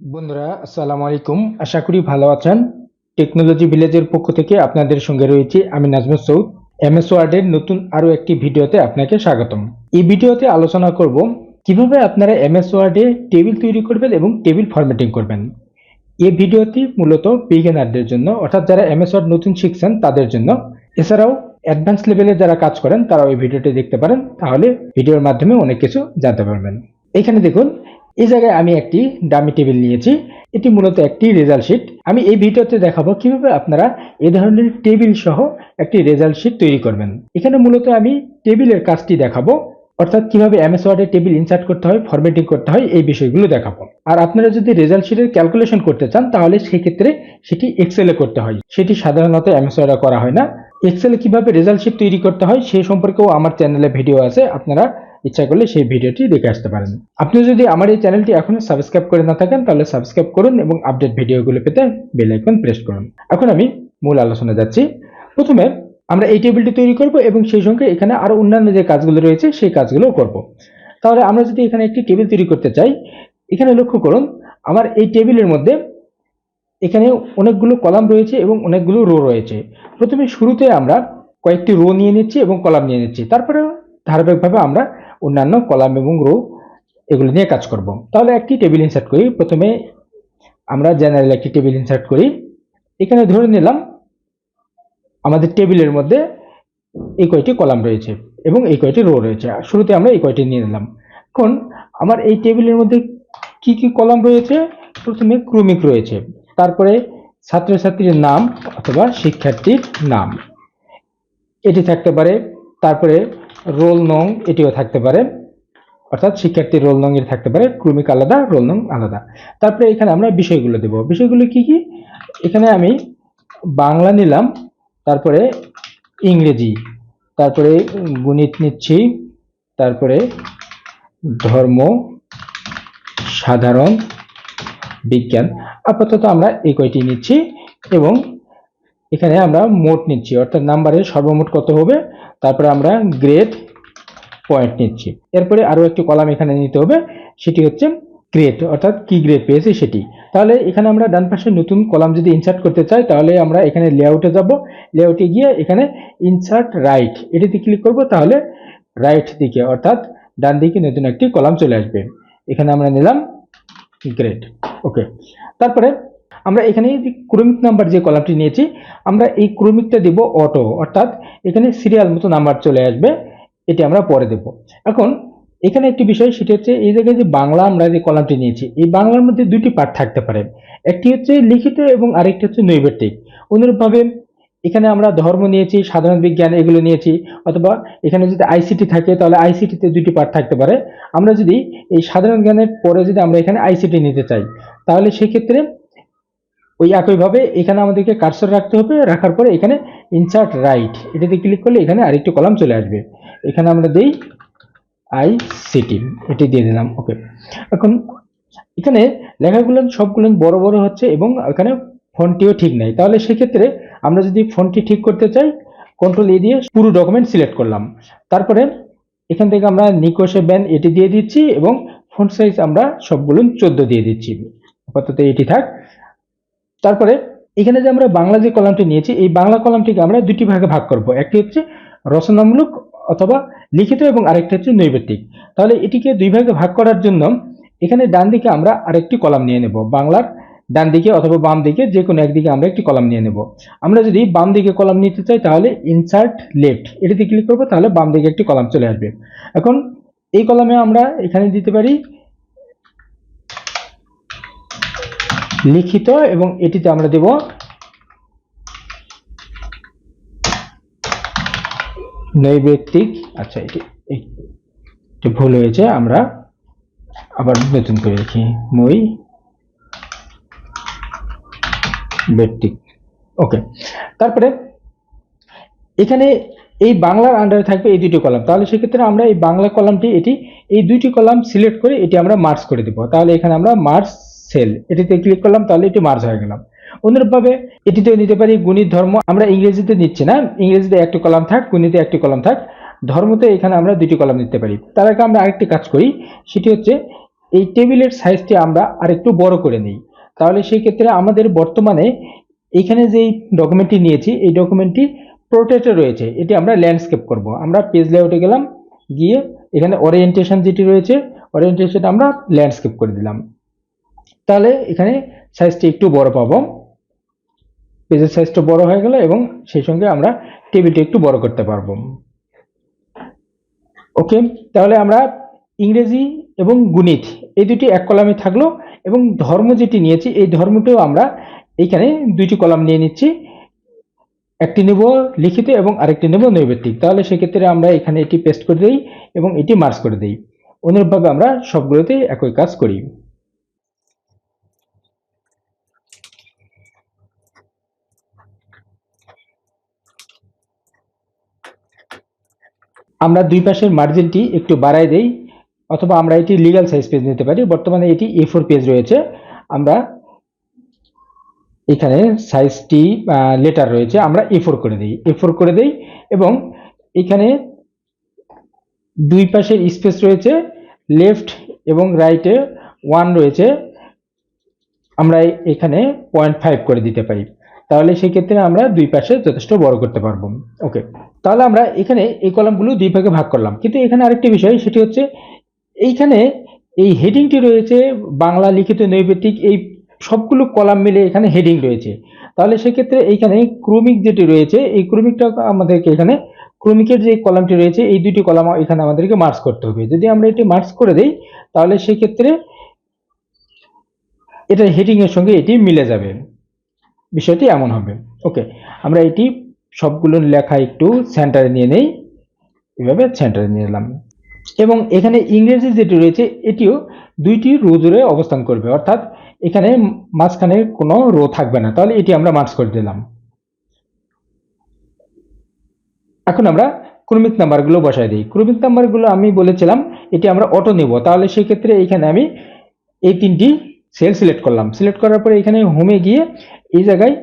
বন্ধুরা, আসসালামু আলাইকুম। আশা করি ভালো আছেন। টেকনোলজি ভিলেজের পক্ষ থেকে আপনাদের সঙ্গে রয়েছে আমি নাজমুল সৌদ। এমএস ওয়ার্ডের নতুন আরও একটি ভিডিওতে আপনাকে স্বাগতম। এই ভিডিওতে আলোচনা করব কীভাবে আপনারা এমএস ওয়ার্ডে টেবিল তৈরি করবেন এবং টেবিল ফরম্যাটিং করবেন। এই ভিডিওটি মূলত বিগিনারদের জন্য, অর্থাৎ যারা এমএস ওয়ার্ড নতুন শিখছেন তাদের জন্য। এছাড়াও অ্যাডভান্স লেভেলে যারা কাজ করেন, তারাও এই ভিডিওটি দেখতে পারেন। তাহলে ভিডিওর মাধ্যমে অনেক কিছু জানতে পারবেন। এখানে দেখুন এই জায়গায় আমি একটি ডামি টেবিল নিয়েছি। এটি মূলত একটি রেজাল্ট শিট। আমি এই ভিডিওতে দেখাবো কীভাবে আপনারা এ ধরনের টেবিল সহ একটি রেজাল্ট শিট তৈরি করবেন। এখানে মূলত আমি টেবিলের কাজটি দেখাবো, অর্থাৎ কীভাবে এমএস ওয়ার্ডে টেবিল ইনসার্ট করতে হয় ফরম্যাটিং করতে হয়, এই বিষয়গুলো দেখাবো। আর আপনারা যদি রেজাল্ট শিটের ক্যালকুলেশন করতে চান, তাহলে সেক্ষেত্রে সেটি এক্সেলে করতে হয়। সেটি সাধারণত এমএস ওয়ার্ডে করা হয় না। এক্সেলে কীভাবে রেজাল্ট শিট তৈরি করতে হয় সেই সম্পর্কেও আমার চ্যানেলে ভিডিও আছে, আপনারা ইচ্ছা করলে সেই ভিডিওটি দেখে আসতে পারেন। আপনি যদি আমার এই চ্যানেলটি এখনও সাবস্ক্রাইব করে না থাকেন, তাহলে সাবস্ক্রাইব করুন এবং আপডেট ভিডিওগুলো পেতে বেল আইকন প্রেস করুন। এখন আমি মূল আলোচনা যাচ্ছি। প্রথমে আমরা এই টেবিলটি তৈরি করব এবং সেই সঙ্গে এখানে আরও অন্যান্য যে কাজগুলো রয়েছে, সেই কাজগুলো করব। তাহলে আমরা যদি এখানে একটি টেবিল তৈরি করতে চাই, এখানে লক্ষ্য করুন, আমার এই টেবিলের মধ্যে এখানে অনেকগুলো কলাম রয়েছে এবং অনেকগুলো রো রয়েছে। প্রথমে শুরুতে আমরা কয়েকটি রো নিয়ে নিচ্ছি এবং কলাম নিয়ে নিচ্ছি। তারপরে ধারাবাহিকভাবে আমরা অন্যান্য কলাম এবং রো এগুলো নিয়ে কাজ করব। তাহলে একটি টেবিল ইনসার্ট করি। প্রথমে আমরা জেনারেল একটি টেবিল ইনসার্ট করি। এখানে ধরে নিলাম আমাদের টেবিলের মধ্যে এই কয়টি কলাম রয়েছে এবং এই কয়টি রো রয়েছে। শুরুতে আমরা এই কয়টি নিয়ে নিলাম। এখন আমার এই টেবিলের মধ্যে কি কি কলাম রয়েছে? প্রথমে ক্রমিক রয়েছে। তারপরে ছাত্রছাত্রীর নাম অথবা শিক্ষার্থীর নাম। এটি থাকতে পারে। তারপরে রোল নং এটিও থাকতে পারে। অর্থাৎ শিক্ষার্থীর রোল নং এর থাকতে পারে, ক্রমিক আলাদা, রোল নং আলাদা। তারপরে এখানে আমরা বিষয়গুলো দেব। বিষয়গুলো কি কি? এখানে আমি বাংলা নিলাম, তারপরে ইংরেজি, তারপরে গণিত নিচ্ছি, তারপরে ধর্ম, সাধারণ, বিজ্ঞান, আপাতত আমরা এই কয়টি নিচ্ছি এবং এখানে আমরা মোট নিচ্ছি, অর্থাৎ নাম্বারের সর্বমোট কত হবে? তারপরে আমরা গ্রেড পয়েন্ট নিচ্ছি। এরপরে আরও একটি কলাম এখানে নিতে হবে, সেটি হচ্ছে গ্রেড অর্থাৎ কি গ্রেড পেয়েছে সেটি। তাহলে এখানে আমরা ডান পাশে নতুন কলাম যদি ইনসার্ট করতে চাই, তাহলে আমরা এখানে লেআউটে যাব। লেআউটে গিয়ে এখানে ইনসার্ট রাইট এটিতে ক্লিক করব, তাহলে রাইট দিকে, অর্থাৎ ডান দিকে নতুন একটি কলাম চলে আসবে। এখানে আমরা নিলাম গ্রেড ওকে তারপরে আমরা এখানে ক্রমিক নাম্বার যে কলামটি নিয়েছি, আমরা এই ক্রমিকটা দেব অটো, অর্থাৎ এখানে সিরিয়াল মতো নাম্বার চলে আসবে, এটি আমরা পরে দেব। এখন, এখানে একটি বিষয়, সেটি হচ্ছে এই জায়গায় যে বাংলা আমরা যে কলামটি নিয়েছি, এই বাংলার মধ্যে দুটি পার্ট থাকতে পারে। একটি হচ্ছে লিখিত এবং আরেকটি হচ্ছে নৈবেত্তিক অনুরূপভাবে, এখানে আমরা ধর্ম নিয়েছি, সাধারণ বিজ্ঞান এগুলো নিয়েছি, অথবা এখানে যদি আইসিটি থাকে, তাহলে আইসিটিতে দুটি পার্ট থাকতে পারে। আমরা যদি এই সাধারণ জ্ঞানের পরে যদি আমরা এখানে আইসিটি নিতে চাই, তাহলে সেক্ষেত্রে ওই একইভাবে এখানে আমাদেরকে কার্সর রাখতে হবে, রাখার পরে এখানে ইনসার্ট রাইট এটাতে ক্লিক করলে এখানে আরেকটি কলাম চলে আসবে। এখানে আমরা দেই আই সিটি এটি দিয়ে দিলাম ওকে এখন এখানে লেখাগুলো সবগুলো বড় বড় হচ্ছে এবং এখানে ফন্টটিও ঠিক নাই। তাহলে সেক্ষেত্রে আমরা যদি ফন্টটি ঠিক করতে চাই কন্ট্রোল এ দিয়ে পুরো ডকুমেন্ট সিলেক্ট করলাম। তারপরে এখান থেকে আমরা নিকোশে ব্যান এটি দিয়ে দিচ্ছি এবং ফন্ট সাইজ আমরা সবগুলো চোদ্দ দিয়ে দিচ্ছি। আপাতত এটি থাক। তারপরে এখানে যে আমরা বাংলা যে কলামটি নিয়েছি, এই বাংলা কলামটিকে আমরা দুটি ভাগে ভাগ করব। একটি হচ্ছে রচনামূলক অথবা লিখিত এবং আরেকটি হচ্ছে নৈবেত্তিক তাহলে এটিকে দুই ভাগে ভাগ করার জন্য এখানে ডান দিকে আমরা আরেকটি কলাম নিয়ে নেব, বাংলার ডান দিকে অথবা বাম দিকে, যে কোনো একদিকে আমরা একটি কলাম নিয়ে নেব। আমরা যদি বাম দিকে কলাম নিতে চাই, তাহলে ইনসার্ট লেফট এটিতে ক্লিক করব, তাহলে বাম দিকে একটি কলাম চলে আসবে। এখন এই কলামে আমরা এখানে দিতে পারি লিখিত এবং এটিতে আমরা দেব নৈবেত্তিক। আচ্ছা এটি ভুল হয়েছে, আমরা আবার নতুন করে লিখি। মই বেত্তিক। ওকে, তারপরে এখানে এই বাংলার আন্ডারে থাকবে এই দুটি কলাম। তাহলে সেক্ষেত্রে আমরা এই বাংলা কলামটি, এটি, এই দুইটি কলাম সিলেক্ট করে এটি আমরা মার্চ করে দেব। তাহলে এখানে আমরা মার্চ সেল। এটিতে ক্লিক করলাম, তাহলে এটি মার্জ হয়ে গেলাম। অনুরূপভাবে এটিতেও নিতে পারি গুণিত ধর্ম, আমরা ইংরেজিতে নিচ্ছি না। ইংরেজিতে একটি কলাম থাক, গণিতে একটি কলাম থাক। ধর্মতে এখানে আমরা দুটি কলাম নিতে পারি। তার আগে আমরা আরেকটি কাজ করি, সেটি হচ্ছে এই টেবিলের সাইজটি আমরা আরেকটু বড় করে নিই। তাহলে সেই ক্ষেত্রে আমাদের বর্তমানে এইখানে যেই ডকুমেন্টটি নিয়েছি, এই ডকুমেন্টটি প্রোটেটে রয়েছে। এটি আমরা ল্যান্ডস্কেপ করব। আমরা পেজ লেআউটে গেলাম, গিয়ে এখানে ওরিয়েন্টেশন যেটি রয়েছে ওরিয়েন্টেশন আমরা ল্যান্ডস্কেপ করে দিলাম। তাহলে এখানে সাইজটি একটু বড় পাবো। পেজের সাইজটা বড় হয়ে গেল এবং সেই সঙ্গে আমরা টেবিলটা একটু বড় করতে পারব। ওকে তাহলে আমরা ইংরেজি এবং গণিত এই দুটি এক কলামে থাকল এবং ধর্ম যেটি নিয়েছি, এই ধর্মটিও আমরা এইখানে দুইটি কলাম নিয়ে নিচ্ছি। একটি নেব লিখিত এবং আরেকটি নেব নৈবেত্তিক তাহলে সেক্ষেত্রে আমরা এখানে এটি পেস্ট করে দিই এবং এটি মার্চ করে দিই। অনুরূপভাবে আমরা সবগুলোতেই একই কাজ করি। আমরা দুই পাশের মার্জিনটি একটু বাড়াই দেই, অথবা আমরা এটি লিগ্যাল সাইজ পেজ নিতে পারি। বর্তমানে এটি এ ফোর পেজ রয়েছে। আমরা এখানে সাইজটি লেটার রয়েছে, আমরা এ ফোর করে দিই। এ ফোর করে দেই এবং এখানে দুই পাশের স্পেস রয়েছে লেফট এবং রাইটে ওয়ান রয়েছে। আমরা এখানে পয়েন্ট ফাইভ করে দিতে পারি। তাহলে সেই ক্ষেত্রে আমরা দুই পাশে যথেষ্ট বড় করতে পারব। ওকে তাহলে আমরা এখানে এই কলামগুলো দুই ভাগে ভাগ করলাম। কিন্তু এখানে আরেকটি বিষয়, সেটি হচ্ছে এইখানে এই হেডিংটি রয়েছে বাংলা লিখিত নৈবেদিক, এই সবগুলো কলাম মিলে এখানে হেডিং রয়েছে। তাহলে সেক্ষেত্রে এইখানে ক্রমিক যেটি রয়েছে, এই ক্রমিকটা আমাদেরকে এখানে ক্রমিকের যে কলামটি রয়েছে, এই দুটি কলাম এখানে আমাদেরকে মার্চ করতে হবে। যদি আমরা এটি মার্চ করে দেই, তাহলে সেক্ষেত্রে এটা হেডিংয়ের সঙ্গে এটি মিলে যাবে। বিষয়টি এমন হবে। ওকে আমরা এটি সবগুলো লেখা একটু সেন্টারে নিয়ে নেই। এভাবে সেন্টারে নিয়ে নিলাম এবং এখানে ইংরেজি যেটি রয়েছে, এটিও দুইটি রো জুড়ে অবস্থান করবে। অর্থাৎ এখানে মাঝখানে কোনো রো থাকবে না। তাহলে এটি আমরা মার্চ করে দিলাম। এখন আমরা ক্রমিক নাম্বারগুলো বসাই দিই। ক্রমিক নাম্বারগুলো আমি বলেছিলাম, এটি আমরা অটো নেব। তাহলে সেক্ষেত্রে এখানে আমি এই তিনটি সেল সিলেক্ট করলাম। সিলেক্ট করার পরে এখানে হোমে গিয়ে এই জায়গায়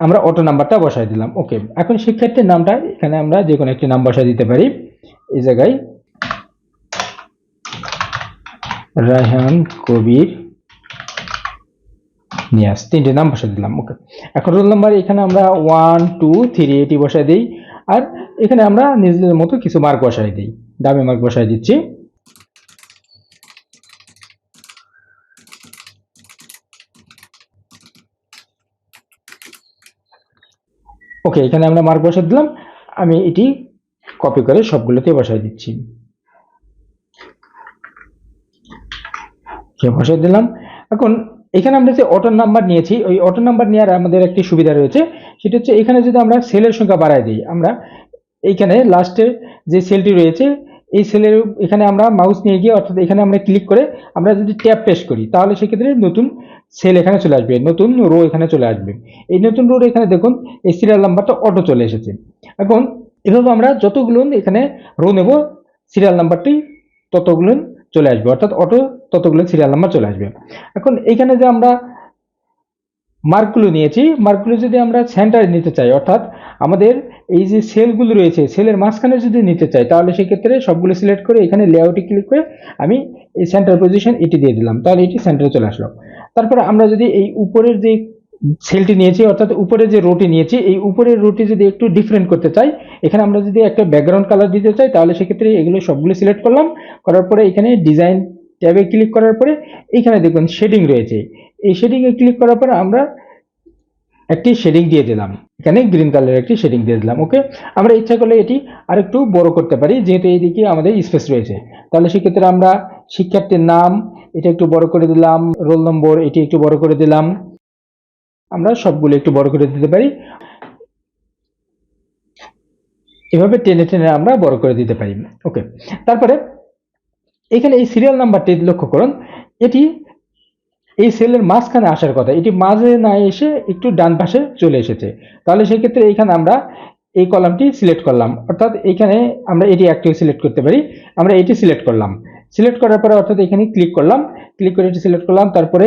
আমরা অটো নাম্বারটা বসাই দিলাম। ওকে এখন শিক্ষার্থীর নামটা এখানে আমরা যে কোনো একটি নাম বসাই দিতে পারি। এই জায়গায় রায়হান কবির নিয়াস তিনটে নাম বসাই দিলাম। ওকে এখন রোল নাম্বার এখানে আমরা ওয়ান টু থ্রি এটি বসাই দিই। আর এখানে আমরা নিজেদের মতো কিছু মার্ক বসাই দিই। দামি মার্ক বসাই দিচ্ছি। ওকে এখানে আমরা মার্ক বসাই দিলাম। আমি এটি কপি করে সবগুলোতে বসাই দিচ্ছি। বসাই দিলাম। এখন এখানে আমরা যে অটো নাম্বার নিয়েছি, ওই অটো নাম্বার নেওয়ার আমাদের একটি সুবিধা রয়েছে। সেটা হচ্ছে এখানে যদি আমরা সেলের সংখ্যা বাড়াই দিই, আমরা এইখানে লাস্টে যে সেলটি রয়েছে, এই সেলের এখানে আমরা মাউস নিয়ে গিয়ে অর্থাৎ এখানে আমরা ক্লিক করে আমরা যদি ট্যাপ পেস্ট করি, তাহলে সেক্ষেত্রে নতুন সেল এখানে চলে আসবে, নতুন রো এখানে চলে আসবে। এই নতুন রো এখানে দেখুন, এই সিরিয়াল নাম্বারটা অটো চলে এসেছে। এখন এভাবে আমরা যতগুলো এখানে রো নেব সিরিয়াল নাম্বারটি ততগুলো চলে আসবে, অর্থাৎ অটো ততগুলো সিরিয়াল নাম্বার চলে আসবে। এখন এইখানে যে আমরা মার্কগুলো নিয়েছি মার্কগুলো যদি আমরা সেন্টারে নিতে চাই, অর্থাৎ আমাদের এই যে সেলগুলো রয়েছে সেলের মাঝখানে যদি নিতে চাই, তাহলে সেক্ষেত্রে সবগুলো সিলেক্ট করে এখানে লেআউটে ক্লিক করে আমি এই সেন্টার পজিশন এটি দিয়ে দিলাম। তাহলে এটি সেন্টারে চলে আসলো। তারপরে আমরা যদি এই উপরের যে সেলটি নিয়েছি, অর্থাৎ উপরে যে রোটি নিয়েছি, এই উপরের রোটি যদি একটু ডিফারেন্ট করতে চাই, এখানে আমরা যদি একটা ব্যাকগ্রাউন্ড কালার দিতে চাই, তাহলে সেক্ষেত্রে এগুলো সবগুলো সিলেক্ট করলাম। করার পরে এখানে ডিজাইন ট্যাবে ক্লিক করার পরে এখানে দেখুন শেডিং রয়েছে। এই শেডিংয়ে ক্লিক করার পরে আমরা একটি শেডিং দিয়ে দিলাম। এখানে গ্রিন কালারের একটি শেডিং দিয়ে দিলাম ওকে আমরা ইচ্ছা করলে এটি আরেকটু বড় করতে পারি, যেহেতু এইদিকে আমাদের স্পেস রয়েছে। তাহলে সেক্ষেত্রে আমরা শিক্ষার্থীর নাম এটা একটু বড় করে দিলাম রোল নম্বর এটি একটু বড় করে দিলাম। আমরা সবগুলো একটু বড় করে দিতে পারি। এভাবে টেনে টেনে আমরা বড় করে দিতে পারি। ওকে তারপরে এখানে এই সিরিয়াল নাম্বারটি লক্ষ্য করুন। এটি এই সেলের মাঝখানে আসার কথা। এটি মাঝে না এসে একটু ডান পাশে চলে এসেছে। তাহলে সেক্ষেত্রে এখানে আমরা এই কলামটি সিলেক্ট করলাম। অর্থাৎ এখানে আমরা এটি একটি সিলেক্ট করতে পারি। আমরা এটি সিলেক্ট করলাম। সিলেক্ট করার পরে অর্থাৎ এখানে ক্লিক করলাম। ক্লিক করে এটি সিলেক্ট করলাম। তারপরে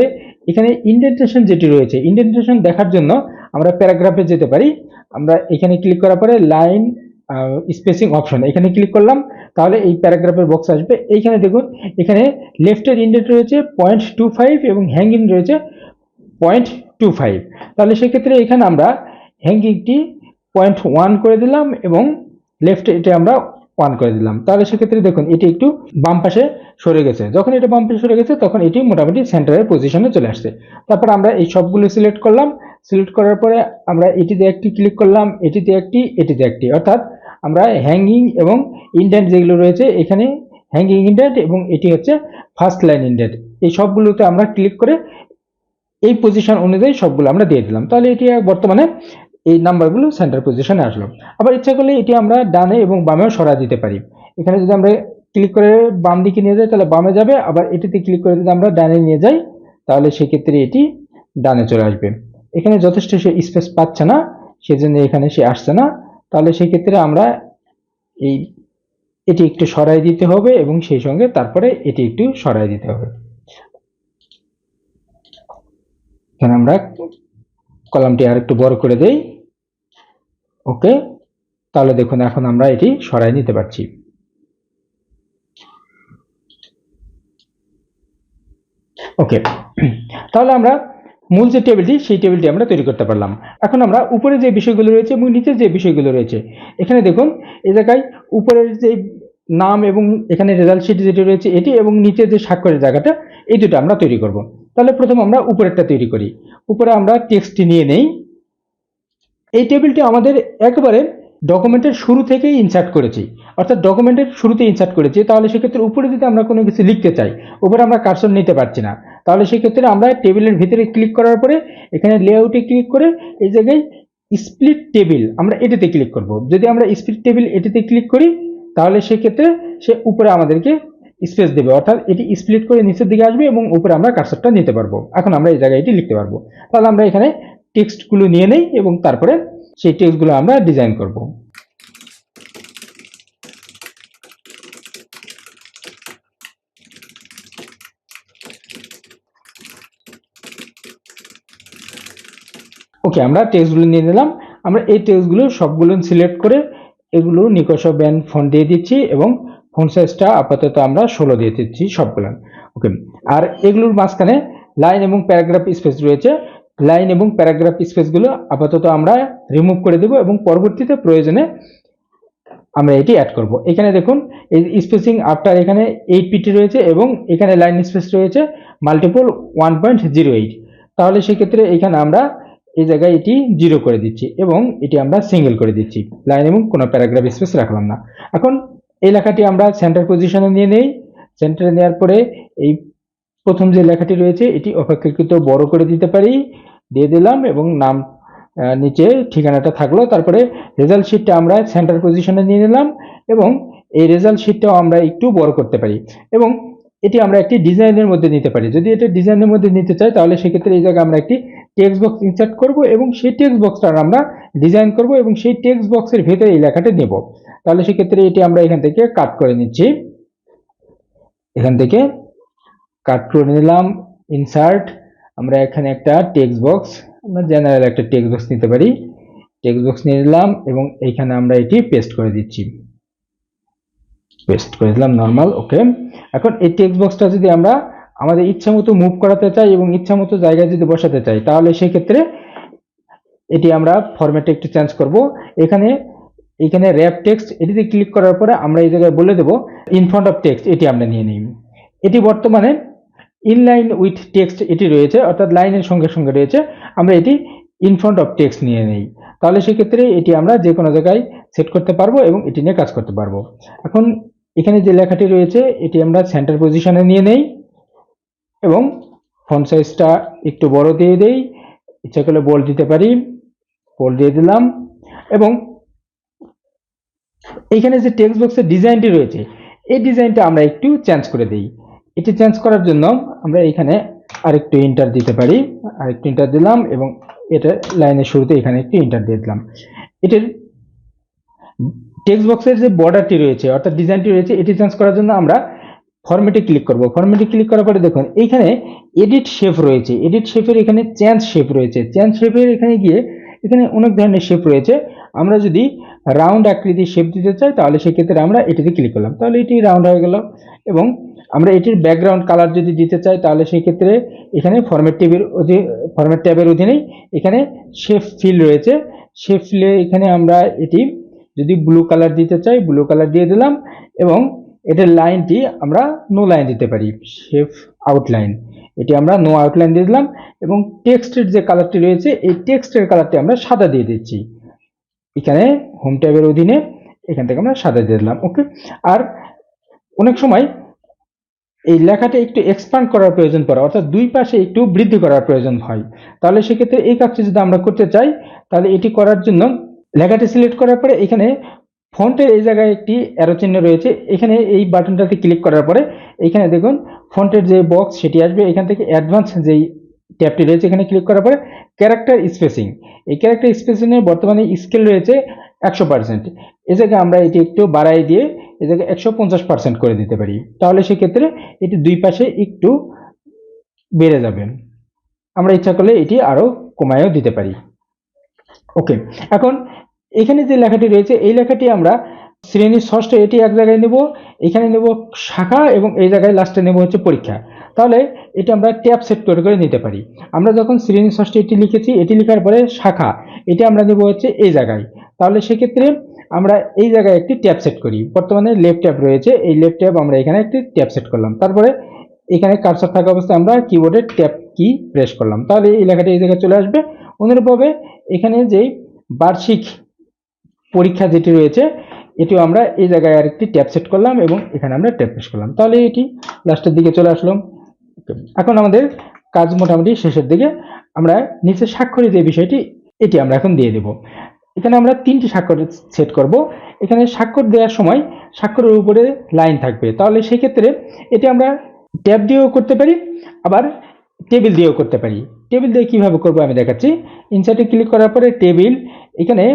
এখানে ইন্ডেন্টেশন যেটি রয়েছে ইন্ডেন্টেশন দেখার জন্য আমরা প্যারাগ্রাফে যেতে পারি। আমরা এখানে ক্লিক করার পরে লাইন স্পেসিং অপশন এখানে ক্লিক করলাম। তাহলে এই প্যারাগ্রাফের বক্স আসবে। এইখানে দেখুন, এখানে লেফটের ইন্ডেট রয়েছে পয়েন্ট টু ফাইভ এবং হ্যাঙ্গিং রয়েছে পয়েন্ট টু ফাইভ তাহলে সেক্ষেত্রে এখানে আমরা হ্যাঙ্গিংটি পয়েন্ট ওয়ান করে দিলাম এবং লেফটে এটা আমরা ওয়ান করে দিলাম। তাহলে সেক্ষেত্রে দেখুন, এটি একটু বাম পাশে সরে গেছে। যখন এটা বাম পাশে সরে গেছে, তখন এটি মোটামুটি সেন্টারের পজিশনে চলে আসছে। তারপর আমরা এই সবগুলো সিলেক্ট করলাম। সিলেক্ট করার পরে আমরা এটিতে একটি ক্লিক করলাম, এটিতে একটি এটিতে একটি। অর্থাৎ আমরা হ্যাঙ্গিং এবং ইন্ডেন্ট যেগুলো রয়েছে, এখানে হ্যাঙ্গিং ইন্ডেন্ট এবং এটি হচ্ছে ফার্স্ট লাইন ইন্ডেন্ট এই সবগুলোতে আমরা ক্লিক করে এই পজিশন অনুযায়ী সবগুলো আমরা দিয়ে দিলাম। তাহলে এটি বর্তমানে এই নাম্বারগুলো সেন্টার পজিশনে আসলো। আবার ইচ্ছা করলে এটি আমরা ডানে এবং বামেও সরা দিতে পারি। এখানে যদি আমরা ক্লিক করে বাম দিকে নিয়ে যাই, তাহলে বামে যাবে। আবার এটিতে ক্লিক করে যদি আমরা ডানে নিয়ে যাই, তাহলে সেক্ষেত্রে এটি ডানে চলে আসবে। এখানে যথেষ্ট সে স্পেস পাচ্ছে না, সেজন্য এখানে সে আসছে না। তাহলে সেক্ষেত্রে আমরা এই, এটি একটু সরাই দিতে হবে এবং সেই সঙ্গে তারপরে এটি একটু সরাই দিতে হবে। এখানে আমরা কলামটি আর একটু বড় করে দেই। ওকে, তাহলে দেখুন এখন আমরা এটি সরাই নিতে পারছি। ওকে, তাহলে আমরা মূল যে টেবিলটি, সেই টেবিলটি আমরা তৈরি করতে পারলাম। এখন আমরা উপরে যে বিষয়গুলো রয়েছে এবং নিচে যে বিষয়গুলো রয়েছে, এখানে দেখুন এই জায়গায় উপরের যে নাম এবং এখানে রেজাল্ট শিট যেটি রয়েছে, এটি এবং নিচে যে স্বাক্ষরের জায়গাটা এই দুটো আমরা তৈরি করব। তাহলে প্রথম আমরা উপরেরটা তৈরি করি। উপরে আমরা টেক্সটটি নিয়ে নেই। এই টেবিলটি আমাদের একবারে ডকুমেন্টের শুরু থেকেই ইনসার্ট করেছি। অর্থাৎ ডকুমেন্টের শুরুতে ইনসার্ট করেছি। তাহলে সেক্ষেত্রে উপরে যদি আমরা কোনো কিছু লিখতে চাই, উপরে আমরা কার্সন নিতে পারছি না। তাহলে সেক্ষেত্রে আমরা টেবিলের ভিতরে ক্লিক করার পরে এখানে লেআউটে ক্লিক করে এই জায়গায় স্প্লিট টেবিল আমরা এটিতে ক্লিক করব। যদি আমরা স্প্লিট টেবিল এটিতে ক্লিক করি, তাহলে সেক্ষেত্রে সে উপরে আমাদেরকে স্পেস দেবে। অর্থাৎ এটি স্প্লিট করে নিচের দিকে আসবে এবং উপরে আমরা কার্সরটা নিতে পারব। এখন আমরা এই জায়গায় এটি লিখতে পারব। তাহলে আমরা এখানে টেক্সটগুলো নিয়ে নেই এবং তারপরে সেই টেক্সটগুলো আমরা ডিজাইন করব। ওকে আমরা টেক্সটগুলো নিয়ে নিলাম। আমরা এই টেক্সটগুলো সবগুলো সিলেক্ট করে এগুলো নিকষ ব্যান্ড ফোন দিয়ে দিচ্ছি এবং ফোন সাইজটা আপাতত আমরা ষোলো দিয়ে দিচ্ছি সবগুলো। ওকে। আর এগুলোর মাঝখানে লাইন এবং প্যারাগ্রাফ স্পেস রয়েছে। লাইন এবং প্যারাগ্রাফ স্পেসগুলো আপাতত আমরা রিমুভ করে দেব এবং পরবর্তীতে প্রয়োজনে আমরা এটি অ্যাড করব। এখানে দেখুন, এই স্পেসিং আফটার এখানে এইট পিটি রয়েছে এবং এখানে লাইন স্পেস রয়েছে multiple one point zero eight তাহলে সেক্ষেত্রে এখানে আমরা এই জায়গায় এটি জিরো করে দিচ্ছি এবং এটি আমরা সিঙ্গেল করে দিচ্ছি। লাইন এবং কোনো প্যারাগ্রাফ স্পেস রাখলাম না। এখন এই লেখাটি আমরা সেন্টার পজিশনে নিয়ে নেই। সেন্টারে নেওয়ার পরে এই প্রথম যে লেখাটি রয়েছে, এটি অপেক্ষাকৃত বড় করে দিতে পারি। দিয়ে দিলাম এবং নাম নিচে ঠিকানাটা থাকল। তারপরে রেজাল্ট শিটটা আমরা সেন্টার পজিশনে নিয়ে নিলাম এবং এই রেজাল্ট শিটটাও আমরা একটু বড় করতে পারি এবং এটি আমরা একটি ডিজাইনের মধ্যে নিতে পারি। যদি এটা ডিজাইনের মধ্যে নিতে চাই, তাহলে সেক্ষেত্রে এই জায়গায় আমরা একটি টেক্সট বক্স ইনসার্ট করব এবং সেই টেক্সট বক্সটা আমরা ডিজাইন করব এবং সেই টেক্সট বক্সের ভেতরে এই লেখাটা নেব। তাহলে সেক্ষেত্রে এটি আমরা এখান থেকে কাট করে নিচ্ছি। এখান থেকে কাট করে নিলাম ইনসার্ট আমরা এখানে একটা টেক্সট বক্স আমরা জেনারেল একটা টেক্সট বক্স নিতে পারি। টেক্সট বক্স নিয়ে নিলাম এবং এইখানে আমরা এটি পেস্ট করে দিচ্ছি। পেস্ট করে দিলাম নর্মাল ওকে এখন এই টেক্সট বক্সটা যদি আমরা আমাদের ইচ্ছা মতো মুভ করাতে চাই এবং ইচ্ছা মতো জায়গায় যদি বসাতে চাই, তাহলে সেক্ষেত্রে এটি আমরা ফরম্যাটে একটু চেঞ্জ করব। এখানে এখানে র্যাপ টেক্সট এটিতে ক্লিক করার পরে আমরা এই জায়গায় বলে দেব ইন ফ্রন্ট অফ টেক্সট এটি আমরা নিয়ে নিই। এটি বর্তমানে ইনলাইন উইথ টেক্সট এটি রয়েছে, অর্থাৎ লাইনের সঙ্গে সঙ্গে রয়েছে। আমরা এটি ইন ফ্রন্ট অফ টেক্সট নিয়ে নেই। তাহলে সেক্ষেত্রে এটি আমরা যে কোনো জায়গায় সেট করতে পারব এবং এটি নিয়ে কাজ করতে পারব। এখন এখানে যে লেখাটি রয়েছে, এটি আমরা সেন্টার পজিশনে নিয়ে নেই। এবং ফন্ট সাইজটা একটু বড় দিয়ে দেই। ইচ্ছা করলে বোল্ড দিতে পারি। বোল্ড দিয়ে দিলাম। এবং এইখানে যে টেক্সট বক্সের ডিজাইনটি রয়েছে, এই ডিজাইনটা আমরা একটু চেঞ্জ করে দিই। এটি চেঞ্জ করার জন্য আমরা এখানে আরেকটু ইন্টার দিতে পারি। আরেকটু ইন্টার দিলাম এবং এটা লাইনের শুরুতে এখানে একটু ইন্টার দিয়ে দিলাম। এটির টেক্সট বক্সের যে বর্ডারটি রয়েছে, অর্থাৎ ডিজাইনটি রয়েছে, এটি চেঞ্জ করার জন্য আমরা ফরম্যাটে ক্লিক করব। ফরম্যাটে ক্লিক করার পরে দেখুন, এইখানে এডিট শেপ রয়েছে। এডিট শেপের এখানে চেঞ্জ শেপ রয়েছে। চেঞ্জ শেপের এখানে গিয়ে এখানে অনেক ধরনের শেপ রয়েছে। আমরা যদি রাউন্ড আকৃতি শেপ দিতে চাই, তাহলে সেক্ষেত্রে আমরা এটিতে ক্লিক করলাম। তাহলে এটি রাউন্ড হয়ে গেল এবং আমরা এটির ব্যাকগ্রাউন্ড কালার যদি দিতে চাই, তাহলে সেক্ষেত্রে এখানে ফরম্যাট অধীনে ফরম্যাট ট্যাবের অধীনেই এখানে শেপ ফিল রয়েছে। শেপ ফিলে এখানে আমরা এটি যদি ব্লু কালার দিতে চাই ব্লু কালার দিয়ে দিলাম এবং এটার লাইনটি আমরা নো লাইন দিতে পারি শেপ আউটলাইন এটি আমরা নো আউটলাইন দিয়ে দিলাম এবং টেক্সটের যে কালারটি রয়েছে, এই টেক্সটের কালারটি আমরা সাদা দিয়ে দিচ্ছি। এখানে হোম ট্যাবের অধীনে এখান থেকে আমরা সাদা দিয়ে দিলাম ওকে আর অনেক সময় এই লেখাটা একটু এক্সপান্ড করার প্রয়োজন পড়ে, অর্থাৎ দুই পাশে একটু বৃদ্ধি করার প্রয়োজন হয়। তাহলে সেক্ষেত্রে এই কাজটি যদি আমরা করতে চাই, তাহলে এটি করার জন্য লেখাটি সিলেক্ট করার পরে এখানে ফন্টের এই জায়গায় একটি অ্যারো চিহ্ন রয়েছে। এখানে এই বাটনটাতে ক্লিক করার পরে এখানে দেখুন ফন্টের যে বক্স সেটি আসবে। এখান থেকে অ্যাডভান্স যেই ট্যাবটি রয়েছে, এখানে ক্লিক করার পরে ক্যারেক্টার স্পেসিং এই ক্যারেক্টার স্পেসিংয়ে বর্তমানে স্কেল রয়েছে একশো পার্সেন্ট এ জায়গায় আমরা এটি একটু বাড়াই দিয়ে এ জায়গায় একশো পঞ্চাশ পার্সেন্ট করে দিতে পারি। তাহলে সেক্ষেত্রে এটি দুই পাশে একটু বেড়ে যাবে। আমরা ইচ্ছা করলে এটি আরও কমায়ও দিতে পারি। ওকে এখন এখানে যে লেখাটি রয়েছে, এই লেখাটি আমরা শ্রেণির ষষ্ঠ এটি এক জায়গায় নেব, এখানে নেব শাখা এবং এই জায়গায় লাস্টে নেব হচ্ছে পরীক্ষা। তাহলে এটা আমরা ট্যাব সেট করে করে নিতে পারি। আমরা যখন শ্রেণি ষষ্ঠ এটি লিখেছি, এটি লেখার পরে শাখা, এটি আমরা নেব হচ্ছে এই জায়গায়। তাহলে সেক্ষেত্রে আমরা এই জায়গায় একটি ট্যাব সেট করি। বর্তমানে লেফট ট্যাব রয়েছে, এই লেফট ট্যাব আমরা এখানে একটি ট্যাব সেট করলাম। তারপরে এখানে কার্সর থাকা অবস্থায় আমরা কিবোর্ডের ট্যাব কি প্রেস করলাম। তাহলে এই লেখাটি এই জায়গায় চলে আসবে। অনুরূপভাবে এখানে যেই বার্ষিক পরীক্ষা যেটি রয়েছে, এটিও আমরা এই জায়গায় আরেকটি ট্যাপ সেট করলাম এবং এখানে আমরা ট্যাপ প্রেস করলাম। তাহলে এটি লাস্টের দিকে চলে আসলাম। এখন আমাদের কাজ মোটামুটি শেষের দিকে। আমরা নিচে স্বাক্ষরের যে বিষয়টি, এটি আমরা এখন দিয়ে দেব। এখানে আমরা তিনটি স্বাক্ষর সেট করব। এখানে স্বাক্ষর দেওয়ার সময় স্বাক্ষরের উপরে লাইন থাকবে। তাহলে সেক্ষেত্রে এটি আমরা ট্যাব দিয়েও করতে পারি, আবার টেবিল দিয়েও করতে পারি। টেবিল দিয়ে কীভাবে করব আমি দেখাচ্ছি। ইনসার্টে ক্লিক করার পরে টেবিল, এখানে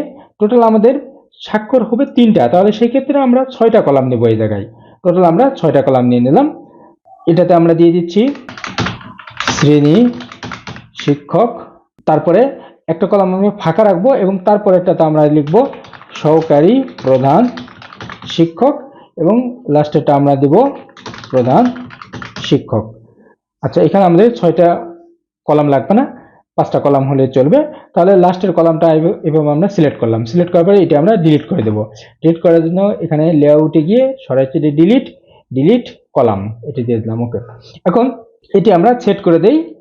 টোটাল আমাদের স্বাক্ষর হবে তিনটা, তাহলে সেই ক্ষেত্রে আমরা ছয়টা কলাম নেব এই জায়গায়। টোটাল আমরা ছয়টা কলাম নিয়ে নিলাম। এটাতে আমরা দিয়ে দিচ্ছি শ্রেণি, শিক্ষক, তারপরে একটা কলাম আমরা ফাঁকা রাখব এবং তারপরে একটাতে আমরা লিখব সহকারী প্রধান শিক্ষক এবং লাস্টেরটা আমরা দেব প্রধান শিক্ষক। আচ্ছা এখানে আমাদের ছয়টা কলাম লাগবে না? পাঁচটা কলাম হলে চলবে। তাহলে লাস্টের কলামটা এভ- এভাবে আমরা সিলেক্ট করলাম। সিলেক্ট করার পরে এটা আমরা ডিলিট করে দেবো। ডিলিট করার জন্য এখানে লেআউটে গিয়ে সরাসরি ডিলিট ডিলিট কলাম, এটি দিয়ে দিলাম ওকে এখন এটি আমরা সেট করে দেই।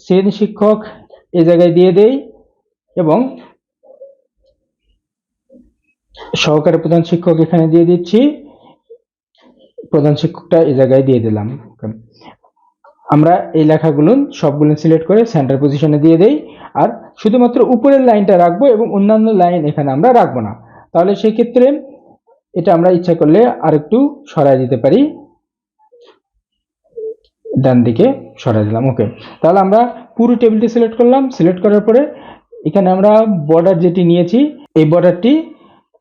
শ্রেণি শিক্ষক এই জায়গায় দিয়ে দেই এবং সহকারী প্রধান শিক্ষক এখানে দিয়ে দিচ্ছি। প্রধান শিক্ষকটা এই জায়গায় দিয়ে দিলাম. আমরা এই লেখাগুলো সবগুলো সিলেক্ট করে সেন্টার পজিশনে দিয়ে দেই। আর শুধুমাত্র উপরের লাইনটা রাখব এবং অন্যান্য লাইন এখানে আমরা রাখব না। তাহলে সেক্ষেত্রে এটা আমরা ইচ্ছা করলে আরেকটু সরাই দিতে পারি। ডান দিকে সরাই দিলাম ওকে তাহলে আমরা পুরো টেবিলটি সিলেক্ট করলাম। সিলেক্ট করার পরে এখানে আমরা বর্ডার যেটি নিয়েছি, এই বর্ডারটি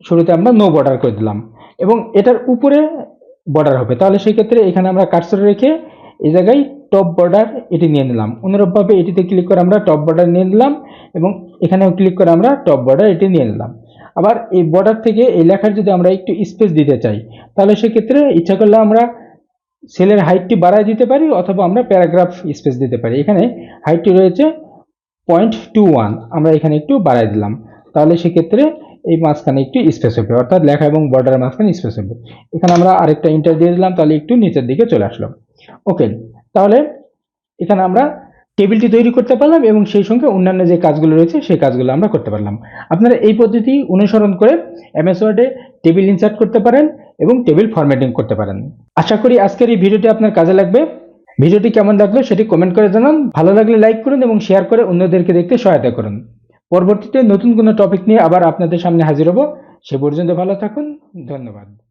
শুরুতে আমরা নো বর্ডার করে দিলাম। এবং এটার উপরে বর্ডার হবে। তাহলে সেক্ষেত্রে এখানে আমরা কার্সর রেখে এই জায়গায় টপ বর্ডার এটি নিয়ে নিলাম। অনুরূপভাবে এটিতে ক্লিক করে আমরা টপ বর্ডার নিয়ে নিলাম এবং এখানেও ক্লিক করে আমরা টপ বর্ডার এটি নিয়ে নিলাম। আবার এই বর্ডার থেকে এই লেখার যদি আমরা একটু স্পেস দিতে চাই, তাহলে সেক্ষেত্রে ইচ্ছা করলে আমরা সেলের হাইটটি বাড়ায় দিতে পারি অথবা আমরা প্যারাগ্রাফ স্পেস দিতে পারি। এখানে হাইটটি রয়েছে পয়েন্ট টু ওয়ান আমরা এখানে একটু বাড়ায় দিলাম। তাহলে সেক্ষেত্রে এই মাঝখানে একটু স্পেস হবে, অর্থাৎ লেখা এবং বর্ডারের মাঝখানে স্পেস হবে। এখানে আমরা আরেকটা ইন্টার দিয়ে দিলাম, তাহলে একটু নিচের দিকে চলে আসলো ওকে তাহলে এখানে আমরা টেবিলটি তৈরি করতে পারলাম এবং সেই সঙ্গে অন্যান্য যে কাজগুলো রয়েছে, সেই কাজগুলো আমরা করতে পারলাম। আপনারা এই পদ্ধতি অনুসরণ করে এমএস ওয়ার্ডে টেবিল ইনসার্ট করতে পারেন এবং টেবিল ফরম্যাটিং করতে পারেন। আশা করি আজকের এই ভিডিওটি আপনার কাজে লাগবে। ভিডিওটি কেমন লাগল সেটি কমেন্ট করে জানান। ভালো লাগলে লাইক করুন এবং শেয়ার করে অন্যদেরকে দেখতে সহায়তা করুন। পরবর্তীতে নতুন কোনো টপিক নিয়ে আবার আপনাদের সামনে হাজির হব। সে পর্যন্ত ভালো থাকুন। ধন্যবাদ।